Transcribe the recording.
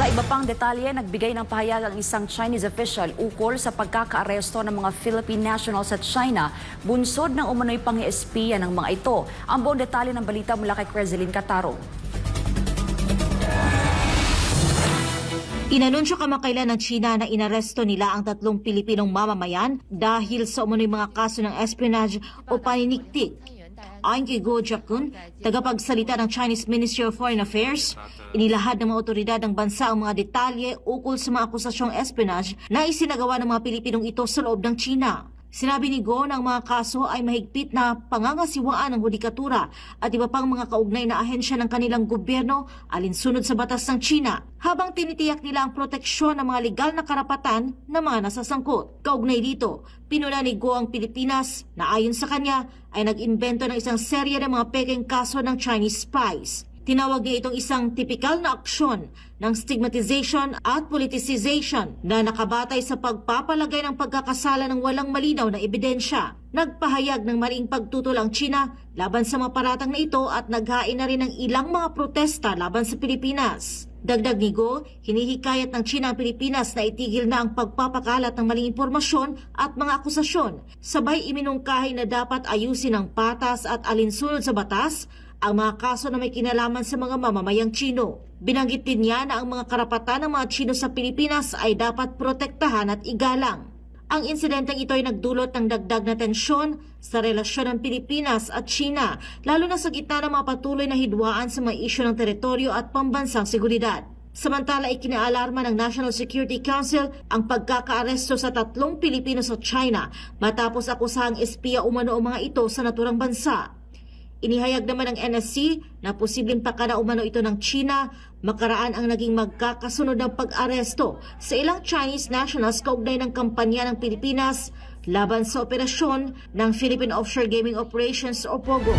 Sa iba pang detalye, nagbigay ng pahayag ang isang Chinese official ukol sa pagkakaaresto ng mga Philippine nationals sa China, bunsod ng umano'y pang-espiya ng mga ito. Ang buong detalye ng balita mula kay Crezeline Cataro. Inanunsyo kamakailan ng China na inaresto nila ang tatlong Pilipinong mamamayan dahil sa umunoy mga kaso ng espionage o paniniktik. Ayon kay Jakun, tagapagsalita ng Chinese Ministry of Foreign Affairs, inilahad ng mga otoridad ng bansa ang mga detalye ukol sa mga akusasyong espionage na isinagawa ng mga Pilipinong ito sa loob ng China. Sinabi ni Go na ang mga kaso ay mahigpit na pangangasiwaan ng hudikatura at iba pang mga kaugnay na ahensya ng kanilang gobyerno alinsunod sa batas ng China habang tinitiyak nila ang proteksyon ng mga legal na karapatan ng mga nasasangkot. Kaugnay dito, pinuna ni Go ang Pilipinas na ayon sa kanya ay nag-imbento ng isang serye ng mga peking kaso ng Chinese spies. Tinawag niya itong isang tipikal na aksyon ng stigmatization at politicization na nakabatay sa pagpapalagay ng pagkakasala ng walang malinaw na ebidensya. Nagpahayag ng maling pagtutol ang China laban sa mga paratang na ito at naghain na rin ng ilang mga protesta laban sa Pilipinas. Dagdag ni Go, hinihikayat ng China ang Pilipinas na itigil na ang pagpapakalat ng maling impormasyon at mga akusasyon. Sabay iminungkahi na dapat ayusin ang patas at alinsunod sa batas ang mga kaso na may kinalaman sa mga mamamayang Chino. Binanggit din niya na ang mga karapatan ng mga Chino sa Pilipinas ay dapat protektahan at igalang. Ang insidenteng ito ay nagdulot ng dagdag na tensyon sa relasyon ng Pilipinas at China, lalo na sa gitna ng mga patuloy na hidwaan sa mga isyu ng teritoryo at pambansang seguridad. Samantala, ikinaalarma ng National Security Council ang pagkakaaresto sa tatlong Pilipino sa China matapos akusahang espiya umano ang mga ito sa naturang bansa. Inihayag naman ng NSC na posibleng pakana umano ito ng China makaraan ang naging magkakasunod ng pag-aresto sa ilang Chinese nationals kaugnay ng kampanya ng Pilipinas laban sa operasyon ng Philippine Offshore Gaming Operations o POGO.